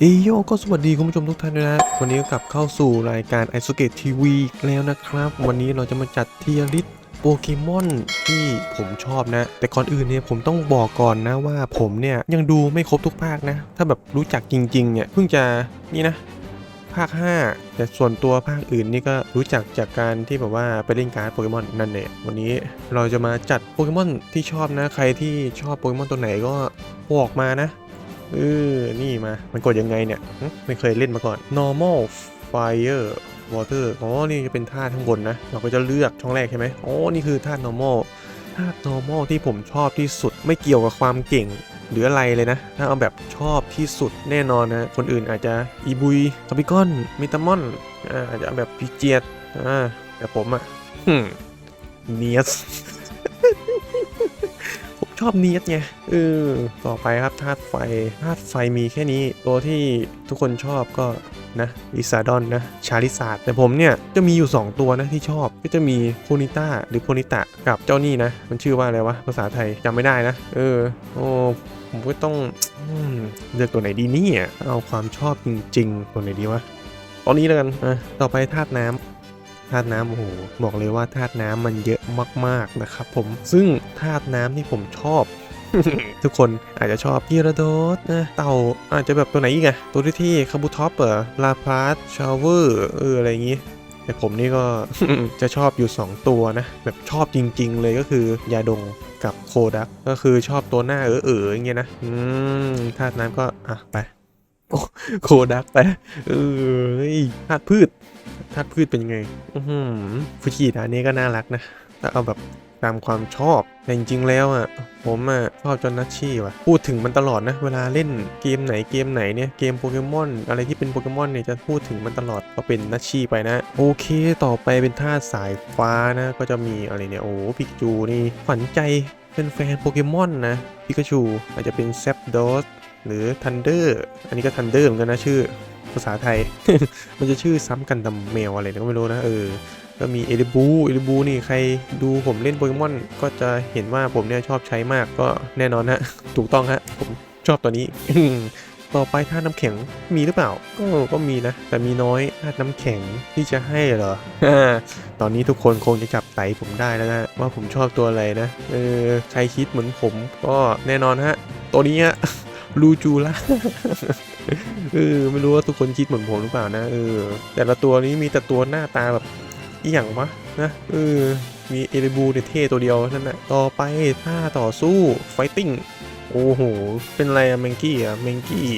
เอโยก็สวัสดีคุณผู้ชมทุกท่านด้วยนะวันนี้กลับเข้าสู่รายการ i อ o เกตทีวีแล้วนะครับ วันนี้เราจะมาจัดเทียริสโปเกมอนที่ผมชอบนะ แต่ก่อนอื่นเนี่ยผมต้องบอกก่อนนะว่าผมเนี่ยยังดูไม่ครบทุกภาคนะ ถ้าแบบรู้จักจริงๆเนี่ยเพิ่งจะนี่นะ ภาค 5 แต่ส่วนตัวภาคอื่นนี่ก็รู้จักจากการที่แบบว่าไปเล่นการ์ดโปเกมอนนั่นแหละวันนี้เราจะมาจัดโปเกมอนที่ชอบนะ ใครที่ชอบโปเกมอนตัวไหนก็บอกมานะ เออ นี่มา มันกดยังไงเนี่ย ไม่เคยเล่นมาก่อน normal fire water อ๋อ นี่จะเป็นธาตุข้างบนนะ เราก็จะเลือกช่องแรกใช่ไหมอ๋อ นี่คือธาตุ normal ธาตุ normal ที่ผมชอบที่สุด ไม่เกี่ยวกับความเก่งหรืออะไรเลยนะ ถ้าเอาแบบชอบที่สุดแน่นอนนะ คนอื่นอาจจะอีบุยคาบิกอนมิตามอนอ่าจจะแบบพิเจียดอ่าแต่ผมอะฮึมเนียส อบเนียสไงเออต่อไปครับธาตุไฟธาตุไฟมีแค่นี้ ตัวที่ทุกคนชอบก็นะลิซาดอนนะชาลิซาดแต่ผมเนี่ย จะมีอยู่ 2 ตัวนะที่ชอบก็จะมีโพนิต้าหรือโพนิตะกับเจ้านี่นะ มันชื่อว่าอะไรวะ ภาษาไทยจำไม่ได้นะ เออ โอ้ผมก็ต้องเลือกตัวไหนดีเนี่ยเอาความชอบจริง ๆ ตัวไหนดีวะตอนนี้แล้วกันอะต่อไปธาตุน้ำ ธาตุน้ำโอ้โหบอกเลยว่าธาตุน้ำมันเยอะมากๆนะครับผมซึ่งธาตุน้ำที่ผมชอบทุกคนอาจจะชอบกีราโดสนะเต่าอาจจะแบบตัวไหนอีกอะตัวที่ที่คาบูท็อปเหรอลาพาสชาวเวอร์เอออะไรอย่างงี้ แต่ผมนี่ก็จะชอบอยู่ 2 ตัวนะ แบบชอบจริง ๆ เลยก็คือยาดงกับโคดักก็คือชอบตัวหน้าเออเอออย่างเงี้ยนะอืมธาตุน้ำก็อะไปโคดักไปเออธาตุพืช ธาตุพืชเป็นยังไง อือหือฟูจิอันนี้ก็น่ารักนะถ้าเอาแบบตามความชอบแต่จริงๆแล้วอะผมอะชอบจอนนัชชี่ว่ะพูดถึงมันตลอดนะ เวลาเล่นเกมไหนเกมไหนเนี่ยเกมโปเกมอนอะไรที่เป็นโปเกมอนเนี่ยจะพูดถึงมันตลอดก็เป็นนัชชี่ไปนะ โอเคต่อไปเป็นธาตุสายฟ้านะ ก็จะมีอะไรเนี่ยโอ้ปิกจูนี่ขวัญใจเป็นแฟนโปเกมอนนะปิกาชูอาจจะเป็นแซปโดสหรือทันเดอร์อันนี้ก็ทันเดอร์เหมือนกันนะชื่อ ภาษาไทย มันจะชื่อซ้ำกันดำแมวอะไรเนี่ยก็ไม่รู้นะเออก็มีเอลิบูเอลิบูนี่ใครดูผมเล่นโปเกมอนก็จะเห็นว่าผมเนี่ยชอบใช้มากก็แน่นอนฮะถูกต้องฮะผมชอบตัวนี้ต่อไปธาตุน้ำแข็งมีหรือเปล่า ก็ก็มีนะ แต่มีน้อยธาตุน้ำแข็งที่จะให้เหรอตอนนี้ทุกคนคงจะจับไตผมได้แล้วนะ ว่าผมชอบตัวอะไรนะเออใครคิดเหมือนผมก็แน่นอนฮะ ตัวนี้ฮะลูจูล่า เออไม่รู้ว่าทุกคนคิดเหมือนผมหรือเปล่านะเออแต่ละตัวนี้มีแต่ตัวหน้าตาแบบอีหยังวะนะเออมีเอริบูเนี่ยเท่ตัวเดียวนั่นแหละต่อไปท่าต่อสู้ไฟติ้งโอ้โห เป็นไรอะเมงกี้อะเมงกี้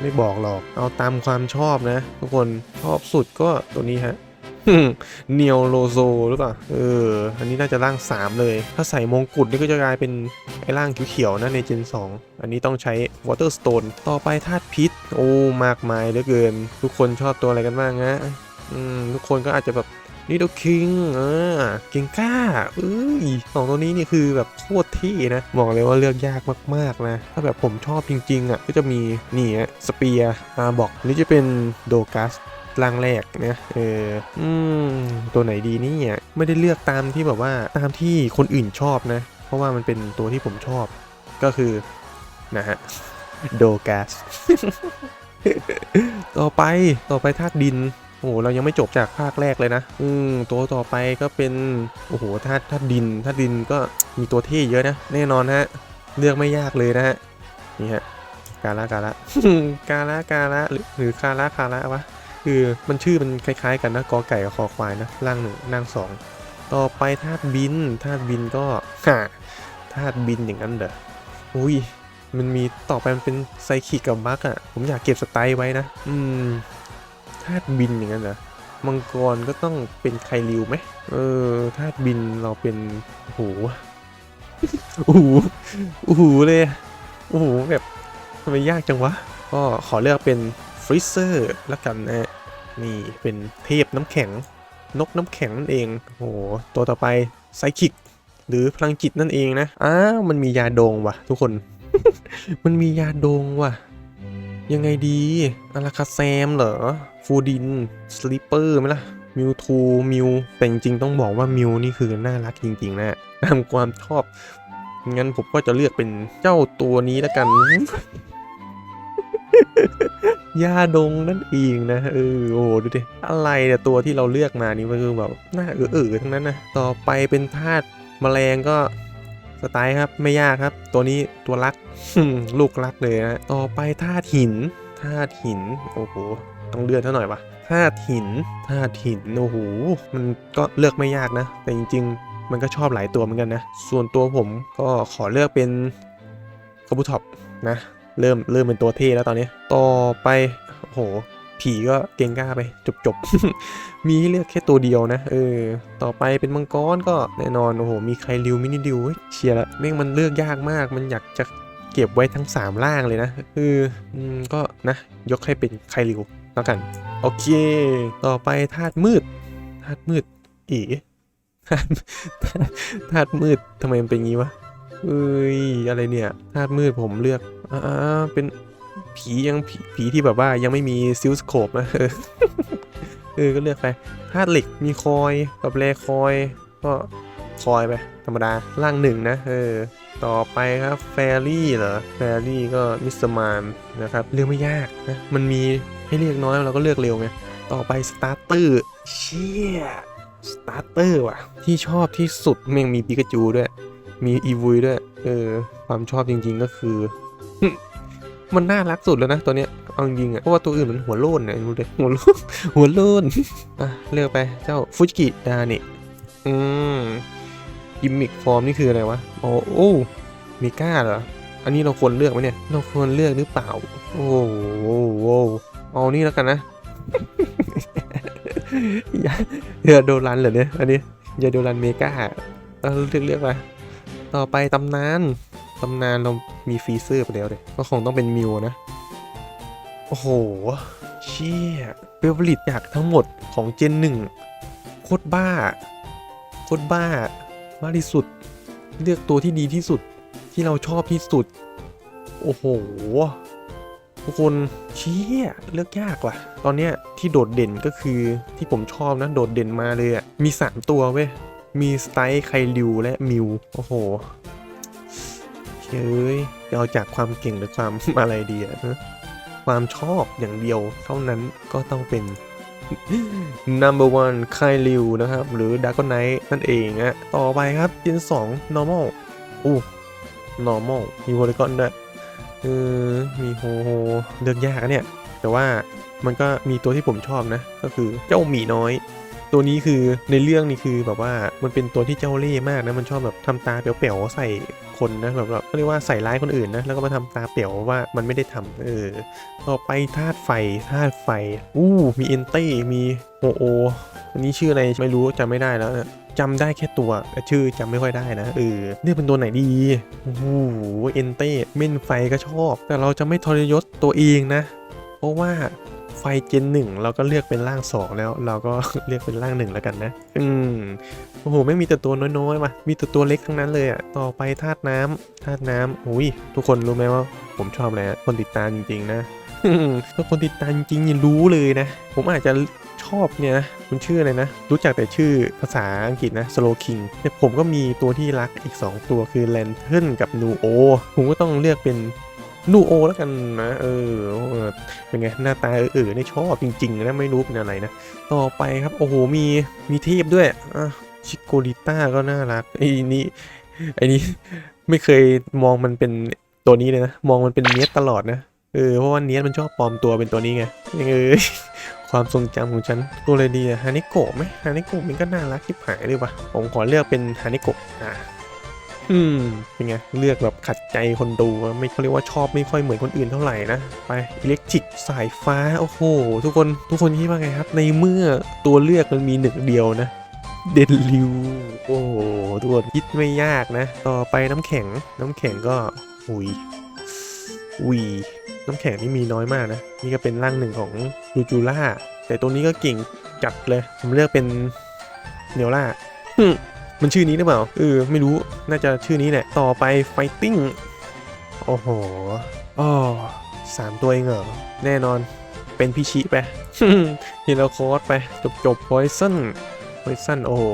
ไม่บอกหรอก เอาตามความชอบนะ ทุกคนชอบสุดก็ตัวนี้ฮะ เนียวโลโซหรือเปล่า เออ อันนี้น่าจะร่าง 3 เลย ถ้าใส่มงกุฎนี่ก็จะกลายเป็นไอ้ร่างเขียวๆนะในเจน 2 อันนี้ต้องใช้ Water Stone ต่อไปธาตุพิษ โอ้ มากมายเหลือเกิน ทุกคนชอบตัวอะไรกันบ้างนะอืม ทุกคนก็อาจจะแบบนี่ดคิงอ่าเก่งกล้าเอ้ยสองตัวนี้นี่คือแบบโคตรเท่นะบอกเลยว่าเลือกยากมากๆนะ ถ้าแบบผมชอบจริงๆอะก็จะมีนี่ฮะสเปียร์อาบอกนี่จะเป็นโดกัส ร่างแรกนะเอออืมตัวไหนดีนี่อะไม่ได้เลือกตามที่แบบว่าตามที่คนอื่นชอบนะ เพราะว่ามันเป็นตัวที่ผมชอบ ก็คือนะฮะโดกัสต่อไปต่อไปธาตุดินโอ้โหเรายังไม่จบจากภาคแรกเลยนะ อืมตัวต่อไปก็เป็นโอ้โหธาตุธาตุดินธาตุดินก็มีตัวเท่เยอะนะ แน่นอนฮะ เลือกไม่ยากเลยนะฮะ นี่ฮะ กาละกาละกาละกาละหรือคาละคาละวะ คือมันชื่อมันคล้ายๆกันนะกอไก่กับคอควายนะร่างหนึ่งร่างสองต่อไปธาตุบินธาตุบินก็ฮ่าธาตุบินอย่างนั้นเด้ออุ้ยมันมีต่อไปมันเป็นไซคิกกับบักอะผมอยากเก็บสไตล์ไว้นะ อืมธาตุบินอย่างนั้นเหรอมังกรก็ต้องเป็นไคริวไหมเออธาตุบินเราเป็นโอ้โหโอ้โหโอ้โหเลยโอ้โหแบบทำไมยากจังวะ ก็ขอเลือกเป็น ริเซอร์ละกันนะ นี่เป็นเทพน้ำแข็ง นกน้ำแข็งนั่นเอง โอ้โห ตัวต่อไปไซคิก หรือพลังจิตนั่นเองนะ อ้าว มันมียาโดงว่ะ ทุกคน มันมียาโดงว่ะ ยังไงดีอาราคาแซมเหรอ ฟูดิน สลิปเปอร์ไหมล่ะมิวทูมิวแต่จริงๆต้องบอกว่ามิวนี่คือน่ารักจริง ๆ นะตามความชอบ งั้นผมก็จะเลือกเป็นเจ้าตัวนี้แล้วกัน หญ้าดงนั่นเองนะเออโอ้โหดูดิอะไรเนี่ยตัวที่เราเลือกมานี่มันคือแบบน่าเออๆทั้งนั้นนะต่อไปเป็นธาตุแมลงก็สไตล์ครับไม่ยากครับ ตัวนี้ตัวรักลูกรักเลยนะต่อไปธาตุหินธาตุหินโอ้โหต้องเลือกเท่าหน่อยวะธาตุหินธาตุหินโอ้โหมันก็เลือกไม่ยากนะ แต่จริง ๆ มันก็ชอบหลายตัวเหมือนกันนะ ส่วนตัวผมก็ขอเลือกเป็นคาบูท็อปนะ เริ่มเริ่มเป็นตัวเท่แล้วตอนนี้ ต่อไปโอ้โหผีก็เก่งกล้าไปจบจบมีให้เลือกแค่ตัวเดียวนะเออต่อไปเป็นมังกรก็แน่นอนโอ้โหมีใครริวมินิดิวเฮ้เชียร์ละแม่งมันเลือกยากมาก มันอยากจะเก็บไว้ทั้ง 3 ล่างเลยนะเอออืมก็นะ ยกให้เป็นใครริวแล้วกัน โอเค ต่อไปธาตุมืดธาตุมืดอีธาตุธาตุมืดทำไมมันเป็นงี้วะ เอ้ยอะไรเนี่ยธาตุมืดผมเลือกอ่าเป็นผียังผีผีที่แบบว่ายังไม่มีซิลสโคปนะเออเออก็เลือกไปธาตุเหล็กมีคอยกับแรคอย ก็คอยไปธรรมดาล่างหนึ่งนะเออต่อไปครับแฟรี่เหรอแฟรี่ก็มิสมานนะครับเลือกไม่ยากนะมันมีให้เลือกน้อยเราก็เลือกเร็วไงต่อไปสตาร์เตอร์เชี่ยสตาร์เตอร์ว่ะ ที่ชอบที่สุดแม่งมีปิกาจูด้วย มีอีวุยด้วย เออ ความชอบจริง ๆก็คือ มันน่ารักสุดแล้วนะตัวเนี้ย เอาจริงอะ เพราะว่าตัวอื่นมันหัวโล้นเนี่ยดูดิหัวโล้นหัวโล้นอะเลือกไปเจ้าฟุจิกิดาเนะอืมกิมมิกฟอร์มนี่คืออะไรวะ โอ้โอ้มีก้าเหรอ อันนี้เราควรเลือกไหมเนี่ย เราควรเลือกหรือเปล่า โอ้โหโอ้เอานี่แล้วกันนะอย่าอย่าโดรันเหรอเนี่ย อันนี้อย่าโดรันเมกาเออเลือกเลือกไป ต่อไปตำนานตำนานเรามีฟรีเซอร์ไปแล้วเลยก็คงต้องเป็นมิวนะ โอ้โห เชี่ยเฟเวอริตจากทั้งหมดของเจนหนึ่งโคตรบ้า โคตรบ้ามากที่สุด เลือกตัวที่ดีที่สุดที่เราชอบที่สุด โอ้โหทุกคนเชี่ยเลือกยากว่ะ ตอนเนี้ยที่โดดเด่นก็คือที่ผมชอบนะ โดดเด่นมาเลยอะมี 3 ตัวเว้ย มีสไตล์ไคลิวและมิว โอ้โหเฮ้ยจะเอาจากความเก่งหรือความอะไรดีอะฮะความชอบอย่างเดียวเท่านั้นก็ต้องเป็น number one ไคลิวนะครับ หรือ d a r k n i g h t นั่นเองอะต่อไปครับเจน2 normal อู้ normal มี v o l y g o n ด้วยเออมีโฮโฮเลือกยากอะเนี่ย แต่ว่ามันก็มีตัวที่ผมชอบนะ ก็คือเจ้าหมีน้อย ตัวนี้คือในเรื่องนี่คือแบบว่ามันเป็นตัวที่เจ้าเล่ห์มากนะมันชอบแบบทำตาเป๋วๆใส่คนนะแบบแบบเขาเรียกว่าใส่ร้ายคนอื่นนะแล้วก็มาทำตาเป๋วว่ามันไม่ได้ทำเออต่อไปธาตุไฟธาตุไฟอู้มีเอนเต้มีโอโออันนี้ชื่ออะไรไม่รู้จำไม่ได้แล้วนะจำได้แค่ตัวแต่ชื่อจำไม่ค่อยได้นะเออเรียกเป็นตัวไหนดีโอ้โหเอนเต้เม่นไฟก็ชอบ แต่เราจะไม่ทรยศตัวเองนะ เพราะว่า ไฟเจนหนึ่งเราก็เลือกเป็นร่างสองแล้ว เราก็เลือกเป็นร่างหนึ่งแล้วกันนะ อืมโอ้โหไม่มีแต่ตัวน้อยๆมามีแต่ตัวเล็กทั้งนั้นเลยอะต่อไปธาตุน้ำธาตุน้ำอุ้ยทุกคนรู้ไหมว่า ผมชอบอะไรคนติดตามจริงๆนะถ้าคนติดตามจริงๆรู้เลยนะ ผมอาจจะชอบเนี่ยนะมันชื่ออะไรนะ รู้จักแต่ชื่อภาษาอังกฤษนะ Slow King แต่ผมก็มีตัวที่รักอีก 2 ตัวคือ Lantern กับ Nuo ผมก็ต้องเลือกเป็น Nuo แล้วกันนะ เออเป็นไงหน้าตาเออๆนี่ชอบจริงๆนะไม่รู้เป็นอะไรนะ ต่อไปครับโอ้โหมีมีเทพด้วยอะชิโกริต้าก็น่ารักไอ้นี่ไอ้นี่ไม่เคยมองมันเป็นตัวนี้เลยนะ มองมันเป็นเนียสตลอดนะเออเพราะว่าเนียสมันชอบปลอมตัวเป็นตัวนี้ไงยังเอ้ยความทรงจำของฉันตัวอะไรดีอะฮานิโกะไหมฮานิโกะมันก็น่ารักที่หายเลยว่ะผมขอเลือกเป็นฮานิโกะอะ อืมเป็นไงเลือกแบบขัดใจคนดูไม่เขาเรียกว่าชอบไม่ค่อยเหมือนคนอื่นเท่าไหร่นะไปอิเล็กทริกสายฟ้าโอ้โหทุกคนทุกคนคิดว่าไงครับ ในเมื่อตัวเลือกมันมีหนึ่งเดียวนะเดนลิวโอ้โหทุกคนคิดไม่ยากนะ ต่อไปน้ำแข็งน้ำแข็งก็อุยอุยน้ำแข็งนี่มีน้อยมากนะ นี่ก็เป็นร่างหนึ่งของลูจูล่าแต่ตัวนี้ก็เก่งจัดเลยผมเลือกเป็นเนลล่าหึ มันชื่อนี้หรือเปล่า เออ ไม่รู้ น่าจะชื่อนี้แหละ ต่อไปไฟติ้ง โอ้โหอ๋อสามตัวเองเหรอ แน่นอน เป็นพิชิไปฮิโรโคสไป จบจบพอยซันพอยซันโอ้โห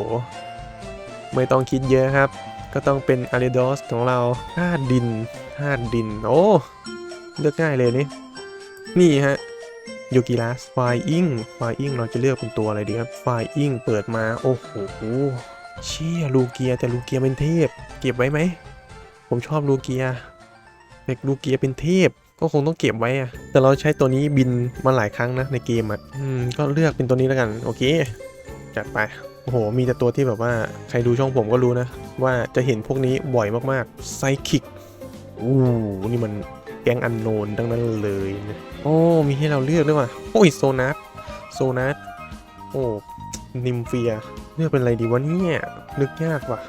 ไม่ต้องคิดเยอะครับ ก็ต้องเป็นอาริดอสของเราธาตุดินธาตุดิน โอ้ เลือกง่ายเลยนี่ นี่ฮะยูกิรัสไฟอิงไฟอิงเราจะเลือกเป็นตัวอะไรดีครับไฟอิงเปิดมา โอ้โห เชี่ยลูเกียแต่ลูเกียเป็นเทพ เก็บไว้ไหม ผมชอบลูเกียเด็กลูเกียเป็นเทพ ก็คงต้องเก็บไว้อะแต่เราใช้ตัวนี้บินมาหลายครั้งนะในเกมอะอืมก็เลือกเป็นตัวนี้แล้วกัน โอเคจัดไปโอ้โห มีแต่ตัวที่แบบว่าใครดูช่องผมก็รู้นะ ว่าจะเห็นพวกนี้บ่อยมากๆไซคิกอู้นี่มันแกงอันโนนทั้งนั้นเลยนะโอ้ มีให้เราเลือกด้วยว่ะโอ้ยโซนัสโซนัสโอ้นิมเฟีย เลือกเป็นอะไรดีวะเนี่ยนึกยากว่ะ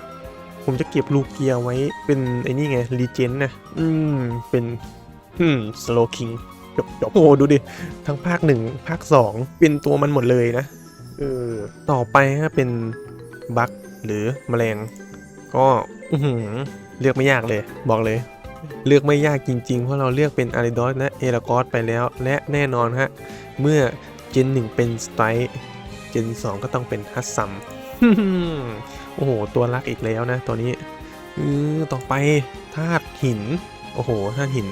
ผมจะเก็บลูเกียไว้เป็นไอ้นี่ไงรีเจนนะอืม เป็นอืมสโลคิงจบจบโอ้ดูดิ ทั้งภาคหนึ่งภาคสองเป็นตัวมันหมดเลยนะเออต่อไปฮะเป็นบัคหรือแมลง ก็อืเลือกไม่ยากเลย บอกเลย เลือกไม่ยากจริงๆ เพราะเราเลือกเป็นอาริดอสและเอลากอสไปแล้ว และแน่นอนฮะ เมื่อเจนหนึ่งเป็นสไตร์เจนสองก็ต้องเป็นฮัสซัม โอ้โห ตัวรักอีกแล้วนะตัวนี้ออต่อไปธาตุหิน โอ้โหธาตุหิน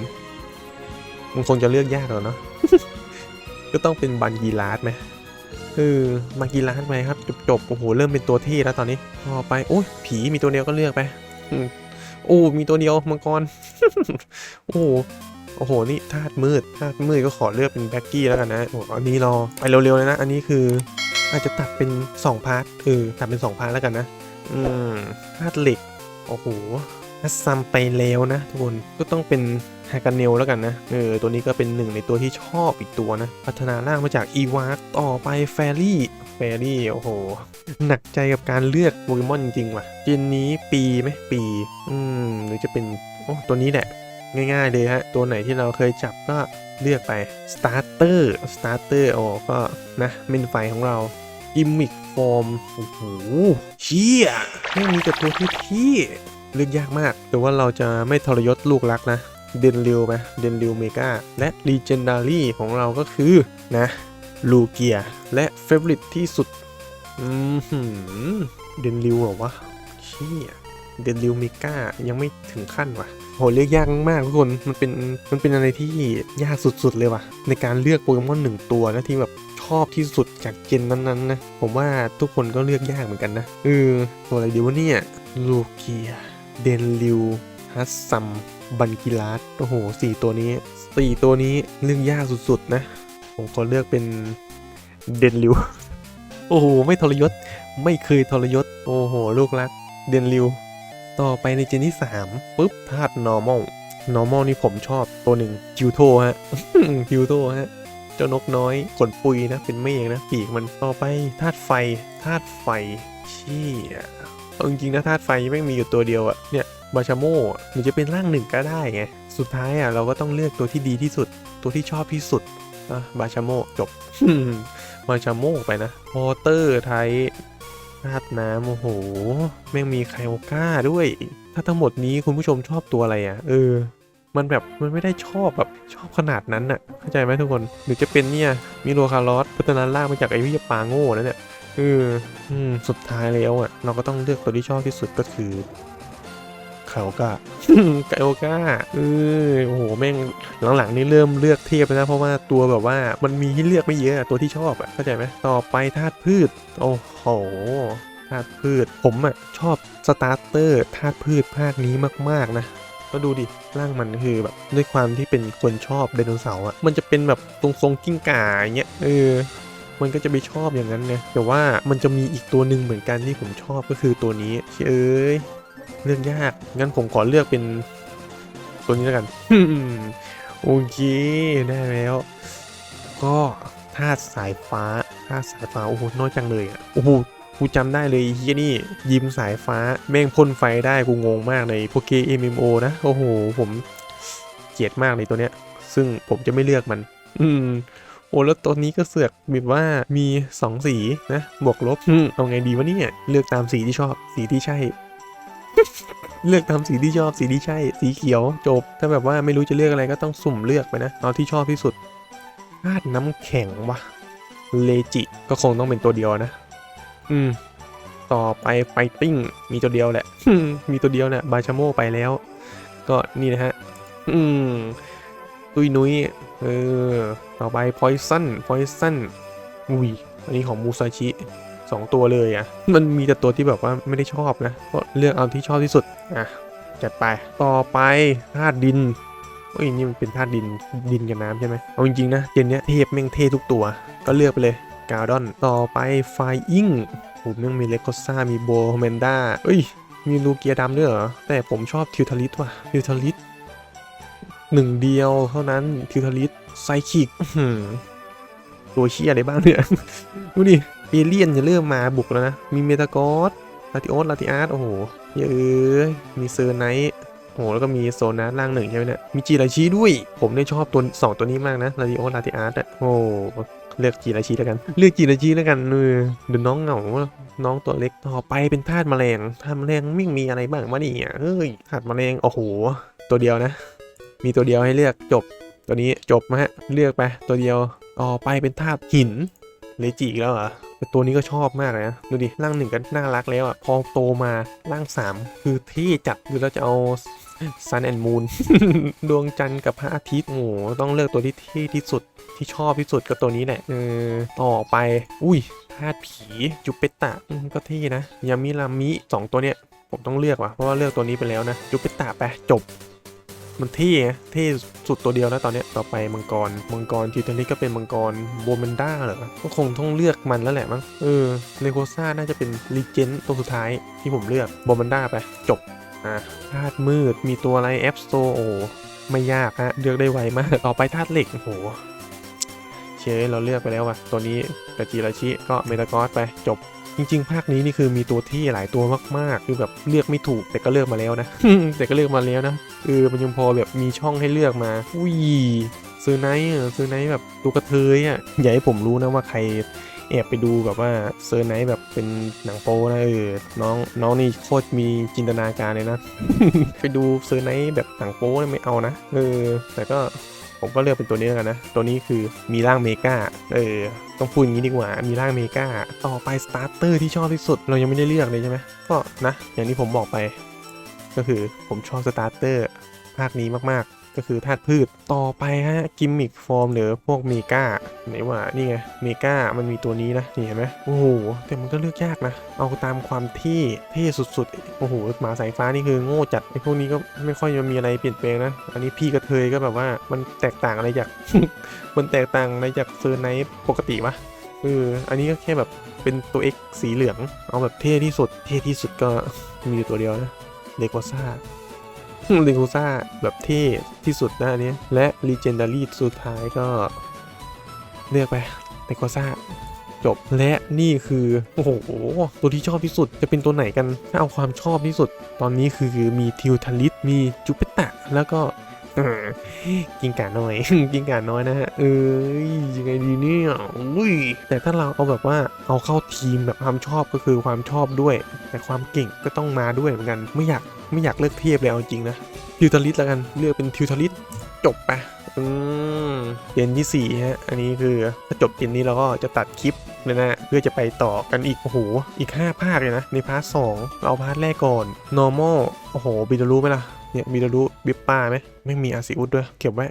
มันคงจะเลือกยากแล้วเนาะก็ต้องเป็นบันกีลาสไหมเออบันกีลาสไปครับจบจบๆโอ้โห เริ่มเป็นตัวที่แล้วตอนนี้ต่อไป โอ้ยผีมีตัวเดียวก็เลือกไปโอ้มีตัวเดียวมังกร โอ้โหโอ้โห นี่ธาตุมืดธาตุมืดก็ขอเลือกเป็นแบ็กกี้แล้วกันนะโอ้โหอันนี้รอไปเร็วๆเลยนะ อันนี้คือ อาจจะตัดเป็น 2 พาร์ทเออตัดเป็น 2 พาร์ทแล้วกันนะ อืมธาตุเหล็ก โอ้โหถ้าซัมไปแล้วนะทุกคนก็ต้องเป็นฮากาเนลแล้วกันนะ เออ ตัวนี้ก็เป็นหนึ่งในตัวที่ชอบอีกตัวนะ พัฒนาร่างมาจากอีวาร์ต่อไปแฟรี่แฟรี่ โอ้โห หนักใจกับการเลือกโปเกมอนจริงว่ะเจนนี้ปีไหมปี อืม หรือจะเป็น โอ้ ตัวนี้แหละ ง่ายๆเลยฮะ ตัวไหนที่เราเคยจับก็เลือกไป Starter Starter โอ้ก็นะเมนไฟของเราอิมมิกฟอร์มโอ้โหเชี่ยไม่มีแต่ตัวที่ที่เลือกยากมาก แต่ว่าเราจะไม่ทรยศลูกรักนะ เดนริวไหมเดนริวเมกาและลีเจนดารี่ของเราก็คือนะลูเกียและเฟเวอริตที่สุดอืมหืมเดนริวเหรอวะเชี่ยเดนริวเมกายังไม่ถึงขั้นว่ะ โหเลือกยากมากทุกคนมันเป็นมันเป็นอะไรที่ยากสุดๆเลยว่ะ ในการเลือกโปเกมอนหนึ่งตัวนะที่แบบชอบที่สุดจากเจนนั้นๆนะผมว่าทุกคนก็เลือกยากเหมือนกันนะเออตัวอะไรดีวะเนี่ยลูเกียเดนริวฮัสซัมบันกิลาสโอ้โหสี่ตัวนี้สี่ตัวนี้เลือกยากสุดๆนะ ผมขอเลือกเป็นเดนริวโอ้โหไม่ทรยศ ไม่เคยทรยศ โอ้โห ลูกรัก เดนริว ต่อไปในเจนที่3ปุ๊บธาตุ normal normal นี่ผมชอบตัวหนึ่งจิวโทฮะจิวโทฮะเจ้านกน้อยขนปุยนะเป็นเมฆนะปีกมันต่อไปธาตุไฟธาตุไฟเชี่ยเอาจริงๆนะธาตุไฟไม่มีอยู่ตัวเดียวอะเนี่ยบาชาโม่อะมันจะเป็นร่างหนึ่งก็ได้ไงสุดท้ายอะเราก็ต้องเลือกตัวที่ดีที่สุด ตัวที่ชอบที่สุดอะบาชาโม่จบ บาชาโม่ไปนะวอเตอร์ไทยาดน้ำโอ้โห แม่งมีไคโอก้าด้วย ถ้าทั้งหมดนี้คุณผู้ชมชอบตัวอะไรอะ เออ มันแบบมันไม่ได้ชอบแบบชอบขนาดนั้นน่ะ เข้าใจไหมทุกคน หรือจะเป็นเนี่ย มิโลคาร์ลอสพัฒนาล่างมาจากไอ้วิยาปาโง่นั่นเนี่ยเออ อืม สุดท้ายแล้วอะ เราก็ต้องเลือกตัวที่ชอบที่สุดก็คือ ไคโอกาไคโอกาเออโอ้โหแม่งหลังๆนี่เริ่มเลือกเทียบแล้วนะเพราะว่าตัวแบบว่ามันมีให้เลือกไม่เยอะตัวที่ชอบอะเข้าใจไหมต่อไปธาตุพืช โอ้โหธาตุพืช ผมอะชอบสตาร์เตอร์ธาตุพืชภาคนี้มากๆนะก็ดูดิร่างมันคือแบบด้วยความที่เป็นคนชอบไดโนเสาร์อะมันจะเป็นแบบทรงทรงๆกิ้งก่าอย่างเงี้ยเออมันก็จะไปชอบอย่างนั้นไงแต่ว่ามันจะมีอีกตัวหนึ่งเหมือนกันที่ผมชอบก็คือตัวนี้เอ้ย เลือกยาก งั้นผมขอเลือกเป็นตัวนี้แล้วกัน โอเค ได้แล้ว ก็ธาตุสายฟ้าธาตุสายฟ้า โอ้โห น้อยจังเลยอะ โอ้โห กูจำได้เลยไอ้เฮียนี่ ยิมสายฟ้า แม่งพ่นไฟได้ กูงงมากในโปเก MMO นะ โอ้โห ผมเกลียดมากเลยตัวเนี้ย ซึ่งผมจะไม่เลือกมัน อืมโอ้แล้วตัวนี้ก็เสือกแบบว่ามี 2 สีนะ บวกลบอืมเอาไงดีวะเนี่ย เลือกตามสีที่ชอบ สีที่ใช่ เลือกตามสีที่ชอบสีที่ใช่ สีเขียวจบ ถ้าแบบว่าไม่รู้จะเลือกอะไรก็ต้องสุ่มเลือกไปนะ เอาที่ชอบที่สุดธาตุน้ำแข็งวะเลจิก็คงต้องเป็นตัวเดียวนะ อืม ต่อไปไฟติ้ง มีตัวเดียวแหละ มีตัวเดียวเนี่ยบาชาโมไปแล้ว ก็นี่นะฮะ อืม ตุยนุ้ย เออ ต่อไป poison poison อุ้ยอันนี้ของมูซาชิ สองตัวเลยอะมันมีแต่ตัวที่แบบว่าไม่ได้ชอบนะก็เลือกเอาที่ชอบที่สุดอะจัดไปต่อไปธาตุดินโอ้ยนี่มันเป็นธาตุดินดินกับน้ำใช่ไหมเอาจริงๆนะเจนเนี้ยเทพแม่งเททุกตัว ก็เลือกไปเลยกาดอนต่อไปไฟอิงผมยังมีเลโคซ่ามีโบแมนด้าเอ้ย มีลูเกียดำด้วยเหรอ แต่ผมชอบทิวทาริสว่ะทิวทาริสหนึ่งเดียวเท่านั้นทิวทาริสไซคิกตัวเชี่ยอะไรบ้างเนี่ย ดูดิ เอเลียนจะเริ่มมาบุกแล้วนะ มีเมตากอสลาติโอสลาติอาร์ตโอ้โหเยอะมีเซอร์ไนท์โอ้โหแล้วก็มีโซนัสล่างหนึ่งใช่ไหมเนี่ย มีจีราชีด้วย ผมเนี่ยชอบตัวสองตัวนี้มากนะ ลาติโอสลาติอาร์ตอะโอ้โหเลือกจีราชีแล้วกัน เลือกจีราชีแล้วกันเออเดี๋ยวน้องเหงา น้องตัวเล็กต่อไปเป็นธาตุแมลงธาตุแมลงไม่มีอะไรบ้างวะเนี่ยเฮ้ยธาตุแมลงโอ้โห ตัวเดียวนะ มีตัวเดียวให้เลือกจบ ตัวนี้จบมาฮะ เลือกไปตัวเดียว ต่อไปเป็นธาตุหิน เลจิอีกแล้วเหรอแต่ตัวนี้ก็ชอบมากเลยนะดูดิร่างหนึ่งก็น่ารักแล้วอะพอโตมาร่างสามคือเท่จัดคือเราจะเอา Sun and Moon ดวงจันทร์กับพระอาทิตย์โอ้โหต้องเลือกตัวที่เท่ที่สุดที่ชอบที่สุดก็ตัวนี้แหละเออต่อไป อุ้ยธาตุผีจูเปตะอืมก็เท่นะยามิรามิสองตัวเนี้ยผมต้องเลือกว่ะเพราะว่าเลือกตัวนี้ไปแล้วนะจูเปตะไปจบ มันเท่ไงเท่สุดตัวเดียวแล้วตอนนี้ต่อไปมังกร มังกรทิวเทอรี่ก็เป็นมังกรโบมันด้าเหรอ ก็คงต้องเลือกมันแล้วแหละมั้ง เออเลโกซ่าน่าจะเป็นลีเจนตัวสุดท้ายที่ผมเลือกโบมันด้าไปจบ อะธาตุมืดมีตัวอะไรแอปสโตโอไม่ยากฮะเลือกได้ไวมากต่อไปธาตุเหล็กโอ้โห เชเราเลือกไปแล้วว่ะตัวนี้กาจิราชิก็เมตากอสไปจบจริงๆ ภาคนี้นี่คือมีตัวที่หลายตัวมากๆ คือแบบเลือกไม่ถูก แต่ก็เลือกมาแล้วนะ แต่ก็เลือกมาแล้วนะเออมันยังพอแบบมีช่องให้เลือกมา อุ้ยซื้อไนท์ซื้อไนท์แบบตัวกระเทยอะ อย่าให้ผมรู้นะว่าใครแอบไปดูแบบว่าเซอร์ไนท์แบบเป็นหนังโป๊นะเออ น้องน้องนี่โคตรมีจินตนาการเลยนะ ไปดูเซอร์ไนท์แบบหนังโป๊เนี่ยไม่เอานะ เออ แต่ก็ ผมก็เลือกเป็นตัวนี้แล้วกันนะ ตัวนี้คือมีร่างเมกาเออ ต้องพูดอย่างนี้ดีกว่า มีร่างเมกาต่อไปสตาร์เตอร์ที่ชอบที่สุด เรายังไม่ได้เลือกเลยใช่ไหมก็นะ อย่างที่ผมบอกไป ก็คือผมชอบสตาร์เตอร์ภาคนี้มากๆ ก็คือธาตุพืชต่อไปฮะกิมมิคฟอร์มหรือพวกเมกาไหนว่านี่ไงเมกามันมีตัวนี้นะนี่เห็นไหมโอ้โหแต่มันก็เลือกยากนะ เอาตามความเท่เท่สุดๆโอ้โหหมาสายฟ้านี่คือโง่จัดไอ้พวกนี้ก็ไม่ค่อยจะมีอะไรเปลี่ยนแปลงนะ อันนี้พี่กระเทยก็แบบว่ามันแตกต่างอะไรจากมันแตกต่างอะไรจากเซอร์ไนท์ปกติวะเอออันนี้ก็แค่แบบเป็นตัว X สีเหลือง เอาแบบเท่ที่สุด เท่ที่สุดก็มีอยู่ตัวเดียวนะเลโกซ่า ลิงคูซ่าแบบเท่ที่สุดนะอันเนี้ยและลีเจนดารีสุดท้ายก็ เลือกไปเลโคซ่าจบและนี่คือโอ้โหตัวที่ชอบที่สุดจะเป็นตัวไหนกันถ้าเอาความชอบที่สุด ตอนนี้คือมีทิวทาริสมีจูเปตะแล้วก็ กินกาน้อยกินกาน้อยนะฮะเอ้ยยังไงดีเนี่ยอุ้ยแต่ถ้าเราเอาแบบว่าเอาเข้าทีมแบบความชอบก็คือความชอบด้วย แต่ความเก่งก็ต้องมาด้วยเหมือนกันไม่อยากไม่อยากเลือกเทียบเลยเอาจริงนะทิวทาริสแล้วกันเลือกเป็นทิวทาริสจบไปอืมเกณฑ์ที่สี่ฮะ อันนี้คือถ้าจบเกณฑ์นี้เราก็จะตัดคลิปเลยนะเพื่อจะไปต่อกันอีก โอ้โห อีก 5 ภาคเลยนะ ในพาร์ทสองเราเอาพาร์ทแรกก่อน normal โอ้โหบิดรู้ไหมล่ะ เนี่ยบิดารู้บิปป้าไหมไม่มีอาซิอุดด้วยเก็บไว้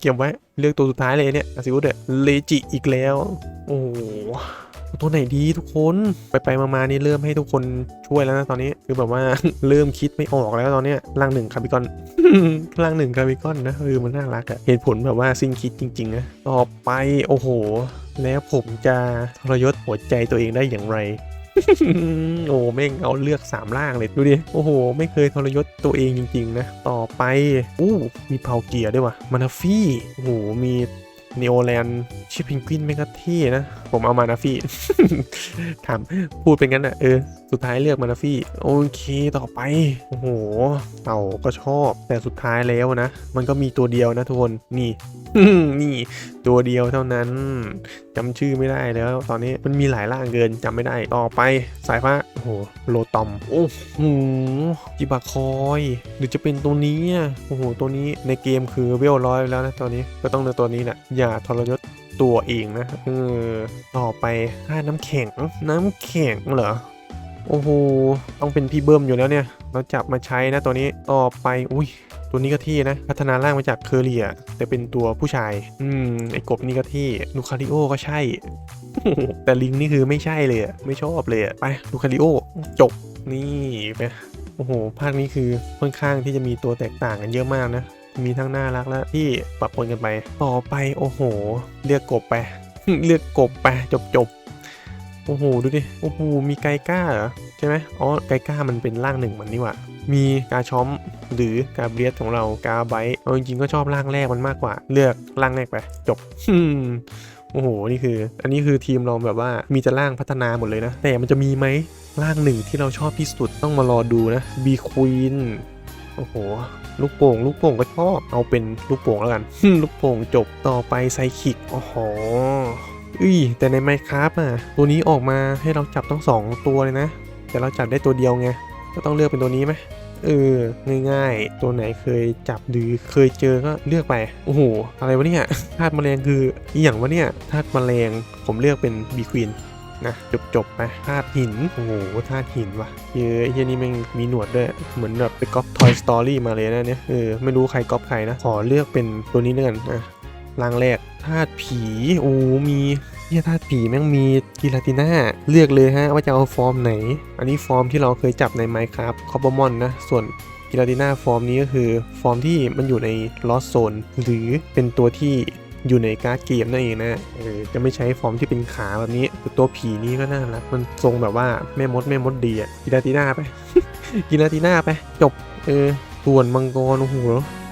เก็บไว้เลือกตัวสุดท้ายเลยเนี่ยอาซิอุดเนี่ยเลจิอีกแล้ว โอ้โหตัวไหนดีทุกคนไปไปๆมาๆนี่เริ่มให้ทุกคนช่วยแล้วนะตอนนี้คือแบบว่าเริ่มคิดไม่ออกแล้วตอนเนี้ยร่างหนึ่งคาร์บิคอนร่างหนึ่งคาร์บิคอนนะเออมันน่ารักอะเหตุผลแบบว่าสิ้นคิดจริงๆนะต่อไปโอ้โห แล้วผมจะทรยศหัวใจตัวเองได้อย่างไร โอ้แม่งเอาเลือกสามล่างเลยดูดิ โอ้โห ไม่เคยทรยศตัวเองจริง ๆ นะ ต่อไป อู้ มีเผาเกียร์ด้วยวะมานาฟี่ โอ้โห มีเนโอแลนชิปพิงกวินไม่งก็เท่นะ ผมเอามานาฟี่ถามพูดเป็นงั้นอะ เออสุดท้ายเลือกมานาฟี่โอเคต่อไป โอ้โห เต่าก็ชอบ แต่สุดท้ายแล้วนะ มันก็มีตัวเดียวนะทุกคนนี่นี่ ตัวเดียวเท่านั้นจำชื่อไม่ได้แล้ว ตอนนี้มันมีหลายร่างเกินจำไม่ได้ต่อไปสายฟ้าโอ้โหโลตอมโอ้โหจิบาคอยหรือจะเป็นตัวนี้โอ้โหตัวนี้ในเกมคือเวลร้อยแล้วนะตอนนี้ก็ต้องเลือกตัวนี้แหละอย่าทรยศตัวเองนะเออต่อไปค่าน้ำแข็งน้ำแข็งเหรอ โอ้โห ต้องเป็นพี่เบิ้มอยู่แล้วเนี่ย เราจับมาใช้นะตัวนี้ต่อไป อุ้ย ตัวนี้ก็ที่นะ พัฒนาร่างมาจากเคอเรีย แต่เป็นตัวผู้ชาย อืม ไอ้กบนี่ก็ที่ลูคาริโอก็ใช่ แต่ลิงนี่คือไม่ใช่เลยอะไม่ชอบเลยอะไปลูคาริโอ จบ นี่ไปโอ้โห ภาคนี้คือค่อนข้างที่จะมีตัวแตกต่างกันเยอะมากนะ มีทั้งน่ารักและที่ปรับปนกันไป ต่อไป โอ้โหเรียกกบไปเรียกกบไป จบจบ โอ้โห ดูดิ โอ้โห มีไกก้าเหรอ ใช่ไหมอ๋อ ไกก้ามันเป็นร่างหนึ่งมันนี่หว่า มีกาช้อมหรือกาเบียสของเรากาไบต์เอาจริงๆก็ชอบร่างแรกมันมากกว่า เลือกร่างแรกไป จบโอ้โห นี่คือ อันนี้คือทีมเราแบบว่ามีแต่ร่างพัฒนาหมดเลยนะ แต่มันจะมีไหมร่างหนึ่งที่เราชอบที่สุดต้องมารอดูนะบีควีนโอ้โห ลูกโป่ง ลูกโป่งก็ชอบ เอาเป็นลูกโป่งแล้วกัน ลูกโป่งจบต่อไปไซคิกโอ้โห อุ้ยแต่ในไมค์ครับอะตัวนี้ออกมาให้เราจับต้องสองตัวเลยนะ แต่เราจับได้ตัวเดียวไงก็ต้องเลือกเป็นตัวนี้ไหมเออง่ายๆ ตัวไหนเคยจับหรือเคยเจอก็เลือกไป โอ้โห อะไรวะเนี่ยธาตุแมลงคืออหย่างวะเนี่ยธาตุแมลงผมเลือกเป็นบีควีนนะจบจบไปธาตุหิน โอ้โหธาตุหินว่ะเยอะไอ้เฮียนี่ม่งมีหนวดด้วย เหมือนแบบไปก๊อป Toy Story มาเลยนะเนี่ยเออไม่รู้ใครก๊อปใครนะ ขอเลือกเป็นตัวนี้แล้วกันอะ ร่างแรกธาตุผีโอ้มีเฮียธาตุผีแม่งมีกิลาติน่าเลือกเลยฮะว่าจะเอาฟอร์มไหน อันนี้ฟอร์มที่เราเคยจับใน Minecraft c o p p e r m o n นะ ส่วนกิลาติน่าฟอร์มนี้ก็คือฟอร์มที่มันอยู่ใน Lost Zone หรือเป็นตัวที่อยู่ในการ์ดเกมนั่นเองนะเออจะไม่ใช้ฟอร์มที่เป็นขาแบบนี้ตัวผีนี้ก็น่ารักมันทรงแบบว่าแม่มดแม่มดดีอะกินาติน่าไปกินาติน่าไปจบเออส่วนมังกรโอ้โห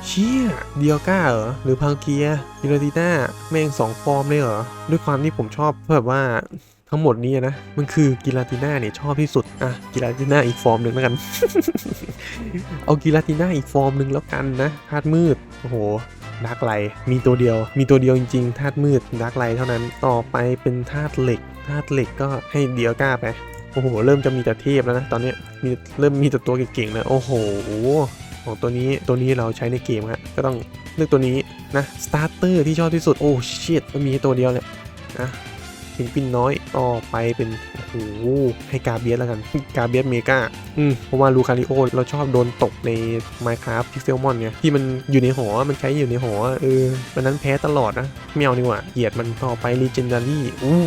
เชี่ยเดียก้าเหรอ หรือพังเกียกินาติน่าแม่งสองฟอร์มเลยเหรอ ด้วยความที่ผมชอบแบบว่าทั้งหมดนี้นะ มันคือกิลาติน่าเนี่ยชอบที่สุด อะกิลาติน่าอีกฟอร์มหนึ่งแล้วกัน เอากิลาติน่าอีกฟอร์มหนึ่งแล้วกันนะธาตุมืด โอ้โหดาร์กไลมีตัวเดียว มีตัวเดียวจริงๆธาตุมืดดาร์กไลเท่านั้น ต่อไปเป็นธาตุเหล็กธาตุเหล็กก็ให้เดียก้าไป โอ้โห เริ่มจะมีแต่เทพแล้วนะ ตอนนี้มีเริ่มมีแต่ตัวเก่งๆนะ โอ้โห ของตัวนี้ตัวนี้เราใช้ในเกมฮะก็ต้องเลือกตัวนี้นะสตาร์เตอร์ที่ชอบที่สุดโอ้ชิตก็มีตัวเดียวแหละนะเพนกวินน้อยต่อไปเป็นโอ้โหให้กาเบียสแล้วกันกาเบียสเมกาอืมเพราะว่าลูคาริโอเราชอบโดนตกใน Minecraft Pixelmon ไงที่มันอยู่ในหอ มันใช้อยู่ในหอเออวันนั้นแพ้ตลอดนะไม่เอาดีกว่าเกลียดมันต่อไป Legendary อู้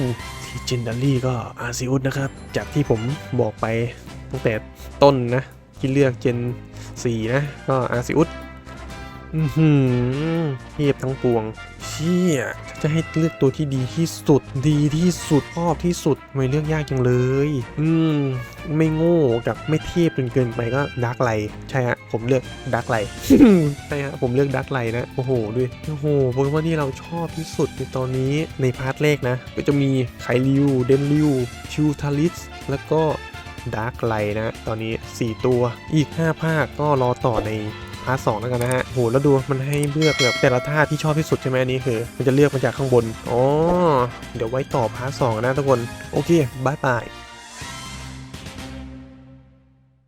Legendary ก็อาซิอุสนะครับ จากที่ผมบอกไปตั้งแต่ต้นนะที่เลือกเจน 4 นะ ก็อาซิอุสอือหือเทียบทั้งปวง เชี่ยจะให้เลือกตัวที่ดีที่สุด ดีที่สุดชอบที่สุดไม่เลือกยากจังเลย อืม ไม่โง่กับไม่เทียบจนเกินไปก็ดักไลใช่ฮะ ผมเลือกดักไลใช่ฮะ ผมเลือกดักไลนะ โอ้โหด้วยโอ้โหโปเกมอนที่เราชอบที่สุดในตอนนี้ในพาร์ทแรกนะ ก็จะมีไคลิว เดนลิว ชิวทาริส แล้วก็ ดาร์กไลนะตอนนี้ 4 ตัวอีก 5 ภาคก็รอต่อในพาร์ทสองแล้วกันนะฮะโหแล้วดูมันให้เลือกแบบแต่ละท่าที่ชอบที่สุดใช่ไหมอันนี้คือ มันจะเลือกมาจากข้างบนอ๋อเดี๋ยวไว้ต่อพาร์ทสองนะทุกคน โอเคบายบาย